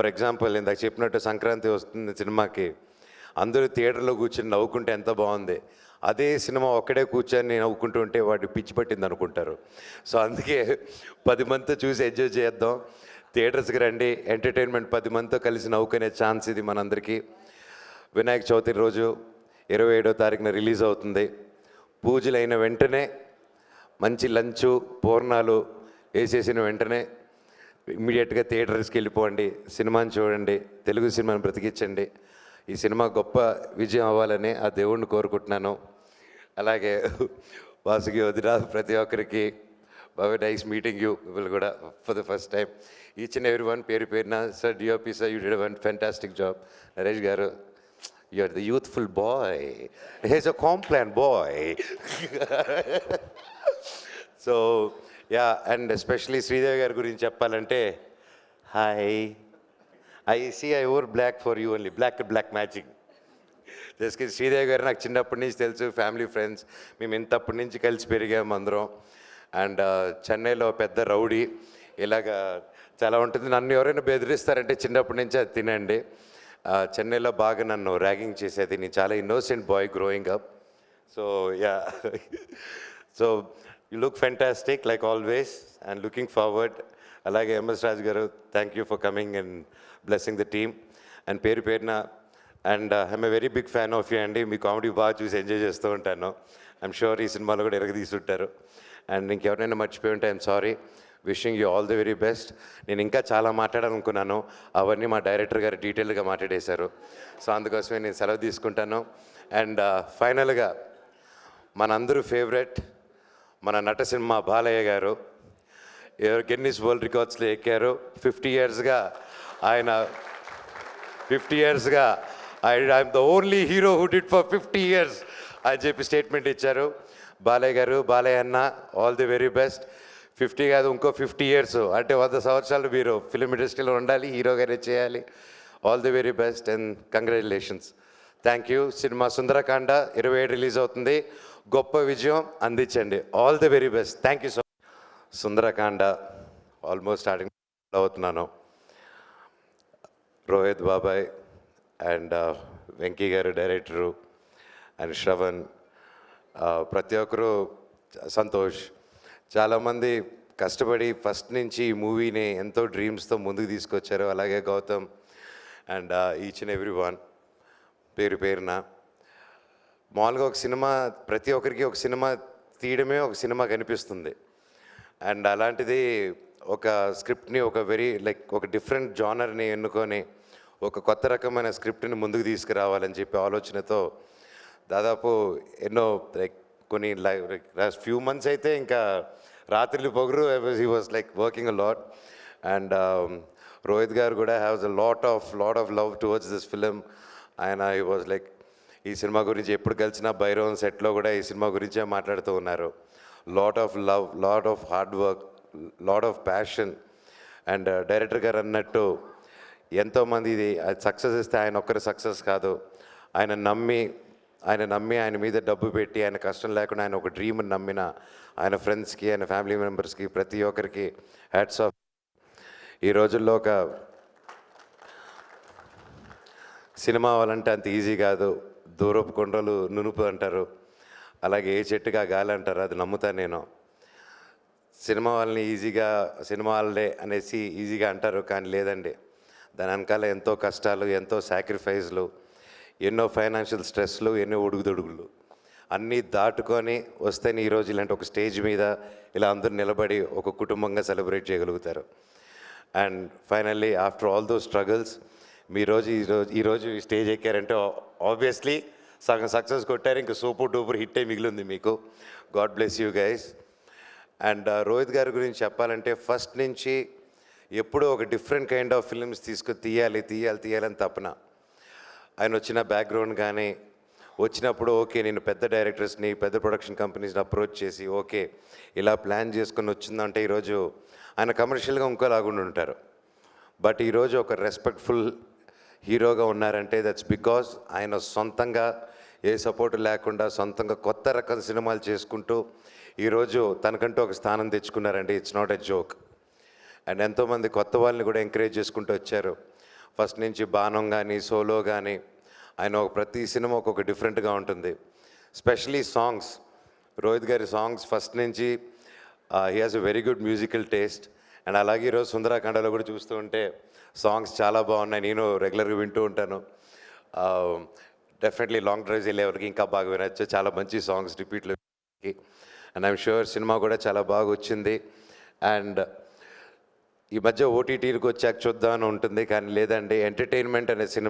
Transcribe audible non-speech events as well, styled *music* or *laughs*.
For example ఇందాక చెప్పినట్టు సంక్రాంతి వస్తుంది సినిమాకి. అందరూ థియేటర్లో కూర్చొని నవ్వుకుంటే ఎంత బాగుంది. అదే సినిమా ఒక్కడే కూర్చొని నవ్వుకుంటూ ఉంటే వాడు పిచ్చి పట్టింది అనుకుంటారు. సో అందుకే పది మందితో చూసి ఎంజాయ్ చేద్దాం. థియేటర్స్కి రండి. ఎంటర్టైన్మెంట్ పది మందితో కలిసి నవ్వుకునే ఛాన్స్ ఇది మనందరికీ. వినాయక చవితి రోజు ఇరవై ఏడో తారీఖున రిలీజ్ అవుతుంది. పూజలు అయిన వెంటనే మంచి లంచు పూర్ణాలు వేసేసిన వెంటనే ఇమ్మీడియట్గా థియేటర్స్కి వెళ్ళిపోండి సినిమాని చూడండి తెలుగు సినిమాని బ్రతికించండి. ఈ సినిమా గొప్ప విజయం అవ్వాలని ఆ దేవుణ్ణి కోరుకుంటున్నాను. అలాగే వాసుకి వదిన ప్రతి ఒక్కరికి బాగా నైస్ మీటింగ్ యూ విల్ కూడా for the first time. Each and every one పేరు పేరున sir DOP sir you did one fantastic job. Naresh garu you are the youthful boy. Has a Complan boy. *laughs* So yeah and especially Sridevi గారి గురించి చెప్పాలంటే hi. I see I over black for you only black black matching just Sridevi garu నాకు చిన్నప్పటి నుంచి తెలుసు family friends. మేము ఇంతప్పటి నుంచి కలిసి పెరిగాము అందరం. అండ్ చెన్నైలో పెద్ద రౌడీ. ఇలాగా చాలా ఉంటుంది. నన్ను ఎవరైనా బెదిరిస్తారంటే చిన్నప్పటి నుంచి అది తినండి. చెన్నైలో బాగా నన్ను ర్యాగింగ్ చేసేది. నేను చాలా innocent boy growing up. So yeah. *laughs* So you look fantastic like always and looking forward అలాగే MS Raju garu thank you for coming and blessing the team and పేరు పేరున and I'm a very big fan of you అండి మీ comedy బాగా చూసి enjoy చేస్తూ ఉంటాను. I'm sure ఈ సినిమాలో కూడా ఎరగదీసుంటారు. అండ్ ఇంకెవరైనా మర్చిపోయి ఉంటే I'm sorry wishing you all the very best నేను ఇంకా చాలా మాట్లాడాలనుకున్నాను. అవన్నీ మా డైరెక్టర్ గారు డీటెయిల్గా మాట్లాడేశారు. సో అందుకోసమే నేను సెలవు తీసుకుంటాను. అండ్ uh, ఫైనల్గా మనందరూ ఫేవరెట్ మన నట సినిమా బాలయ్య గారు గిన్నిస్ వరల్డ్ రికార్డ్స్లో ఎక్కారు ఫిఫ్టీ ఇయర్స్గా ఆయన ఫిఫ్టీ ఇయర్స్గా I I'm the only hero who did for fifty years అని చెప్పి స్టేట్మెంట్ ఇచ్చారు. బాలయ్య గారు బాలయ్య అన్న all the very best. Fifty కాదు ఇంకో ఫిఫ్టీ ఇయర్స్ అంటే వంద సంవత్సరాలు మీరు ఫిలిం ఇండస్ట్రీలో ఉండాలి హీరోగానే చేయాలి. All the very best and congratulations. Thank you cinema Sundarakanda ఇరవై ఏడు రిలీజ్ అవుతుంది. గొప్ప విజయం అందించండి. All the very best thank you so Sundarakanda almost starting అవుతున్నాను. రోహిత్ బాబాయ్ అండ్ uh, వెంకీ గారు డైరెక్టరు అండ్ శ్రవణ్ uh, ప్రతి ఒక్కరు సంతోష్. చాలామంది కష్టపడి ఫస్ట్ నుంచి ఈ మూవీని ఎంతో డ్రీమ్స్తో ముందుకు తీసుకొచ్చారు. అలాగే Gautam and each and every one పేరు పేరున. మామూలుగా ఒక సినిమా ప్రతి ఒక్కరికి ఒక సినిమా తీయడమే ఒక సినిమా కనిపిస్తుంది. అండ్ అలాంటిది ఒక స్క్రిప్ట్ని ఒక వెరీ లైక్ ఒక డిఫరెంట్ జానర్ని ఎన్నుకొని ఒక కొత్త రకమైన స్క్రిప్ట్ని ముందుకు తీసుకురావాలని చెప్పి ఆలోచనతో దాదాపు ఎన్నో లైక్ కొన్ని లాస్ట్ ఫ్యూ మంత్స్ అయితే ఇంకా రాత్రిలు పొగరు he was like working a lot and um, Rohit garu కూడా haves a lot of lot of love towards this film ఆయన ఈ వాజ్ లైక్ ఈ సినిమా గురించి ఎప్పుడు కలిసినా భైరవన్ సెట్లో కూడా ఈ సినిమా గురించే మాట్లాడుతూ ఉన్నారు. Lot of love lot of hard work lot of passion and director garu అన్నట్టు ఎంతోమంది ఇది సక్సెస్ ఇస్తే ఆయన ఒక్కరి సక్సెస్ కాదు. ఆయన నమ్మి ఆయన నమ్మి ఆయన మీద డబ్బు పెట్టి ఆయన కష్టం లేకుండా ఆయన ఒక డ్రీమ్ని నమ్మిన ఆయన ఫ్రెండ్స్కి ఆయన ఫ్యామిలీ మెంబర్స్కి ప్రతి ఒక్కరికి హ్యాట్స్ ఆఫ్ ఈ రోజుల్లో ఒక సినిమా వాళ్ళంటే అంత ఈజీ కాదు. దూరపు కొండలు నునుపు అంటారు. అలాగే ఏ చెట్టుగా గాలి అంటారు. అది నమ్ముతా నేను. సినిమా వాళ్ళని ఈజీగా సినిమా వాళ్ళే అనేసి ఈజీగా అంటారు కానీ లేదండి. దాని వెనకాల ఎంతో కష్టాలు ఎంతో సాక్రిఫైస్లు ఎన్నో ఫైనాన్షియల్ స్ట్రెస్లు ఎన్నో ఉడుగుదొడుగులు అన్నీ దాటుకొని వస్తేనే ఈరోజు ఇలాంటి ఒక స్టేజ్ మీద ఇలా అందరూ నిలబడి ఒక కుటుంబంగా సెలబ్రేట్ చేయగలుగుతారు. And finally after all those struggles మీ రోజు ఈరోజు ఈరోజు స్టేజ్ ఎక్కారంటే ఆబ్వియస్లీ సగం సక్సెస్ కొట్టారు ఇంకా సూపర్ డూపర్ హిట్టే మిగిలింది మీకు. God bless you guys and Rohit గారి గురించి చెప్పాలంటే ఫస్ట్ నుంచి ఎప్పుడూ ఒక డిఫరెంట్ కైండ్ ఆఫ్ ఫిల్మ్స్ తీసుకు తీయాలి తీయాలి తీయాలని తపన. ఆయన వచ్చిన బ్యాక్గ్రౌండ్ కానీ వచ్చినప్పుడు ఓకే నేను పెద్ద డైరెక్టర్స్ని పెద్ద ప్రొడక్షన్ కంపెనీస్ని అప్రోచ్ చేసి ఓకే ఇలా ప్లాన్ చేసుకుని వచ్చిందంటే ఈరోజు ఆయన కమర్షియల్గా ఇంకోలాగుండి ఉంటారు బట్ ఈరోజు ఒక రెస్పెక్ట్ఫుల్ హీరోగా ఉన్నారంటే దట్స్ బికాస్ ఆయన సొంతంగా ఏ సపోర్ట్ లేకుండా సొంతంగా కొత్త రకం సినిమాలు చేసుకుంటూ ఈరోజు తనకంటూ ఒక స్థానం తెచ్చుకున్నారండి. It's not a joke and ఎంతోమంది కొత్త వాళ్ళని కూడా ఎంకరేజ్ చేసుకుంటూ వచ్చారు. ఫస్ట్ నుంచి బాణం కానీ సోలో కానీ ఆయన ఒక ప్రతి సినిమా ఒక్కొక్క డిఫరెంట్గా ఉంటుంది. స్పెషలీ సాంగ్స్ రోహిత్ గారి సాంగ్స్ ఫస్ట్ నుంచి he has a very good musical taste and అలాగే ఈరోజు సుందరాఖండలో కూడా చూస్తూ ఉంటే సాంగ్స్ చాలా బాగున్నాయి. నేను రెగ్యులర్గా వింటూ ఉంటాను. డెఫినెట్లీ లాంగ్ డ్రైవ్స్ వెళ్ళేవరకు ఇంకా బాగా వినొచ్చు. చాలా మంచి సాంగ్స్ రిపీట్లు. అండ్ ఐమ్ షూర్ సినిమా కూడా చాలా బాగా వచ్చింది. అండ్ ఈ మధ్య ఓటీటీలకు వచ్చాక చూద్దామని ఉంటుంది. కానీ లేదండి ఎంటర్టైన్మెంట్ అనే సినిమా